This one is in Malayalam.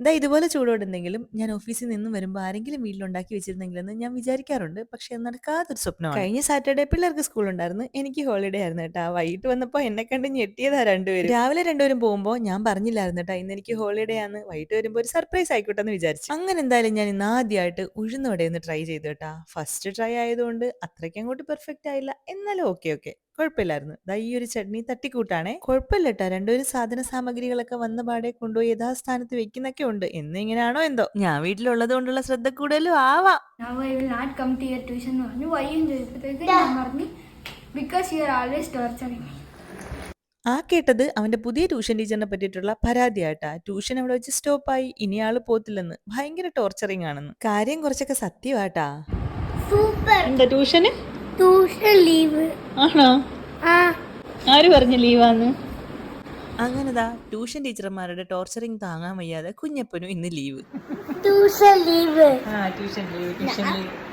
ദാ ഇതുപോലെ ചൂടോടുണ്ടെങ്കിലും ഞാൻ ഓഫീസിൽ നിന്നും വരുമ്പോൾ ആരെങ്കിലും വീട്ടിലുണ്ടാക്കി വെച്ചിരുന്നെങ്കിലെന്ന് ഞാൻ വിചാരിക്കാറുണ്ട്. പക്ഷെ അത് നടക്കാത്തൊരു സ്വപ്നമാണ്. കഴിഞ്ഞ സാറ്റർഡേ പിള്ളേർക്ക് സ്കൂൾ ഉണ്ടായിരുന്നു എനിക്ക് ഹോളിഡേ ആയിരുന്നു കേട്ടോ. വൈകിട്ട് വന്നപ്പോൾ എന്നെ കണ്ട് ഞെട്ടിയതാ രണ്ടുപേരും. രാവിലെ രണ്ടുപേരും പോകുമ്പോൾ ഞാൻ പറഞ്ഞില്ലായിരുന്നു കേട്ടോ ഇന്ന് എനിക്ക് ഹോളിഡേ ആണ്. വൈകിട്ട് വരുമ്പോൾ ഒരു സർപ്രൈസ് ആയിക്കോട്ടെ എന്ന് വിചാരിച്ചു. അങ്ങനെ എന്തായാലും ഞാൻ ഇന്ന് ആദ്യമായിട്ട് ഉഴുന്നവിടെ ഒന്ന് ട്രൈ ചെയ്തു കേട്ടാ. ഫസ്റ്റ് ട്രൈ ആയതുകൊണ്ട് അത്രയ്ക്ക് അങ്ങോട്ട് പെർഫെക്റ്റ് ആയില്ല. എന്നാലും ഓക്കെ ഓക്കെ. കുഴപ്പമില്ലായിരുന്നു. ദാ ഈ ഒരു ചട്നി തട്ടിക്കൂട്ടാണേ. കുഴപ്പമില്ല കേട്ടോ രണ്ടൊരു സാധന സാമഗ്രികളൊക്കെ വന്ന പാടെ കൊണ്ടുപോയി യഥാസ്ഥാനത്ത് വെക്കുന്നൊക്കെ ഉണ്ട്. എന്നിങ്ങനെയാണോ എന്തോ? ഞാൻ വീട്ടിലുള്ളത് കൊണ്ടുള്ള ശ്രദ്ധ കൂടുതലും ആവാം. Now I will not come to your tuition എന്ന് പറഞ്ഞു. വയ്യും ചോദിച്ചപ്പോഴത്തേക്ക് ഞാൻ പറഞ്ഞു because you are always torturing me ആ കേട്ടത് അവന്റെ പുതിയ ട്യൂഷൻ ടീച്ചറിനെ പറ്റിയിട്ടുള്ള പരാതിയായിട്ടാ. ട്യൂഷൻ അവിടെ വെച്ച് സ്റ്റോപ്പായി. ഇനി ആൾ പോത്തില്ലെന്ന് ഭയങ്കര ടോർച്ചറിങ് ആണെന്ന്. കാര്യം കുറച്ചൊക്കെ സത്യമാട്ടാ സൂപ്പർ എന്താ ട്യൂഷന്? Tuition leave. ആണോ? ആ. ആര് പറഞ്ഞു ലീവാന്ന്? അങ്ങനെതാ ട്യൂഷൻ ടീച്ചർമാരുടെ ടോർച്ചറിങ് താങ്ങാൻ വയ്യാതെ കുഞ്ഞപ്പനും ഇന്ന് ലീവ്. Tuition leave. ആ ട്യൂഷൻ ലീവ് ട്യൂഷൻ ലീവ്.